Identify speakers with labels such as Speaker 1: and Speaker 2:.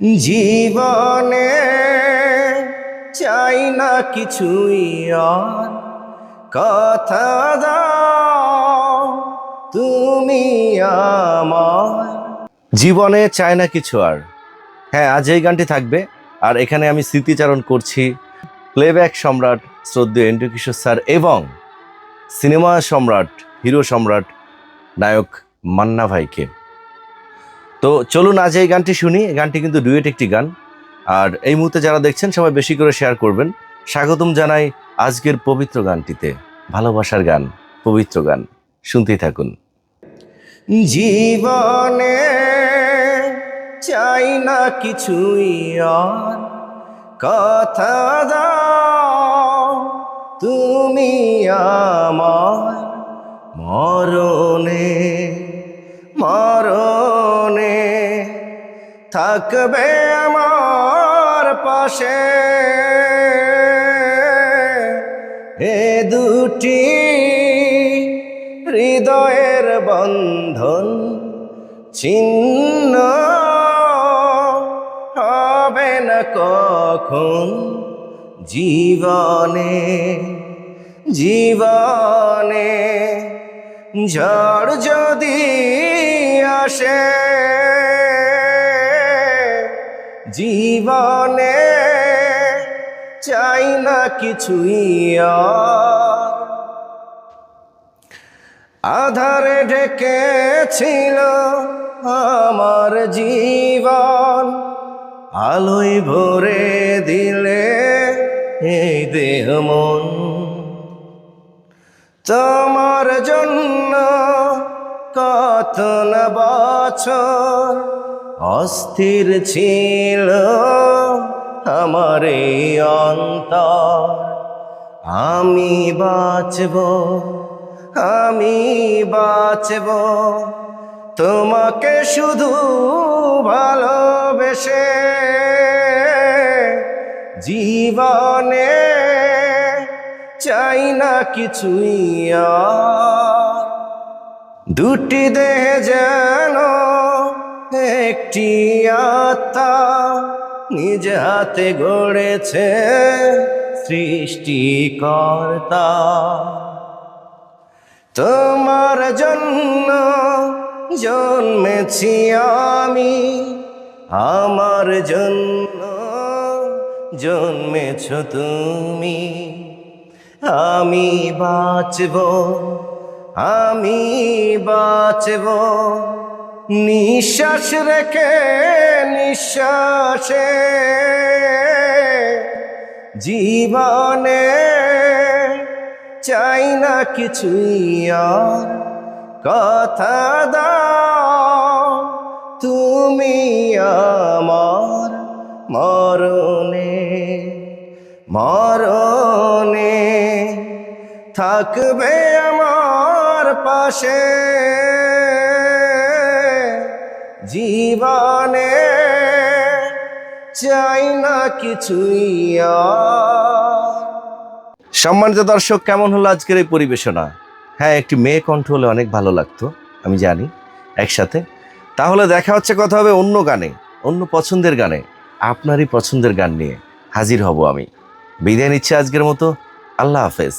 Speaker 1: জীবনে চাই না কিছুই আর। কথা দাও, তুমি আমার জীবনে চাই না কিছু আর। হ্যাঁ আজ এই গানটি থাকবে। আর এখানে আমি স্মৃতিচারণ করছি প্লেব্যাক সম্রাট শ্রদ্ধেয় এন্ড্রু কিশোর স্যার এবং সিনেমা সম্রাট, হিরো সম্রাট, নায়ক মান্না ভাইকে। তো চলুন আজ এই গানটি শুনি। গানটি কিন্তু ডুয়েট একটি গান। আর এই মুহূর্তে যারা দেখছেন, সবাই বেশি করে শেয়ার করবেন। স্বাগতম জানাই আজকের পবিত্র গানটিতে। ভালোবাসার গান, পবিত্র গান। শুনতেই থাকুন। জীবনে চাই না কিছুই কথা দাও তুমি আমার। মরণে মরণে থাকবে আমার পাশে। এ দুটি হৃদয়ের বন্ধন ছিন্ন হবে না কখন জীবনে জীবনে ঝড় যদি আসে। জীবনে চাই না কিছুই আধারে ঢেকেছিল আমার জীবন, আলোয় ভরে দিলে এই দেহ মন। তোমার জন্য কত না বছর অস্থির ছিল আমার এই অন্তর। আমি বাঁচব আমি বাঁচব, তোমাকে শুধু ভালোবেসে জীবনে চাই না কিছুই দুটি দেহ যেন একটি আত্মা নিজ হাতে গড়েছে সৃষ্টিকর্তা। তোমার জন্য জন্মেছি আমি, আমার জন্য জন্মেছ তুমি। আমি বাঁচব আমি বাঁচব নিঃশ্বাস রেখে, নিঃশ্বাসে জীবনে চাই না কিছুই আর। কথা দাও তুমি আমার মরণে মরণে থাকবে আমার পাশে। জীবনে চাই না কিছুই সম্মানিত দর্শক, কেমন হলো আজকের এই পরিবেশনা? হ্যাঁ একটি মেয়ে কণ্ঠ হলে অনেক ভালো লাগতো, আমি জানি, একসাথে। তাহলে দেখা হচ্ছে, কথা হবে অন্য গানে, অন্য পছন্দের গানে, আপনারই পছন্দের গান নিয়ে হাজির হব আমি। বিদায় নিচ্ছে আজকের মতো, আল্লাহ হাফেজ।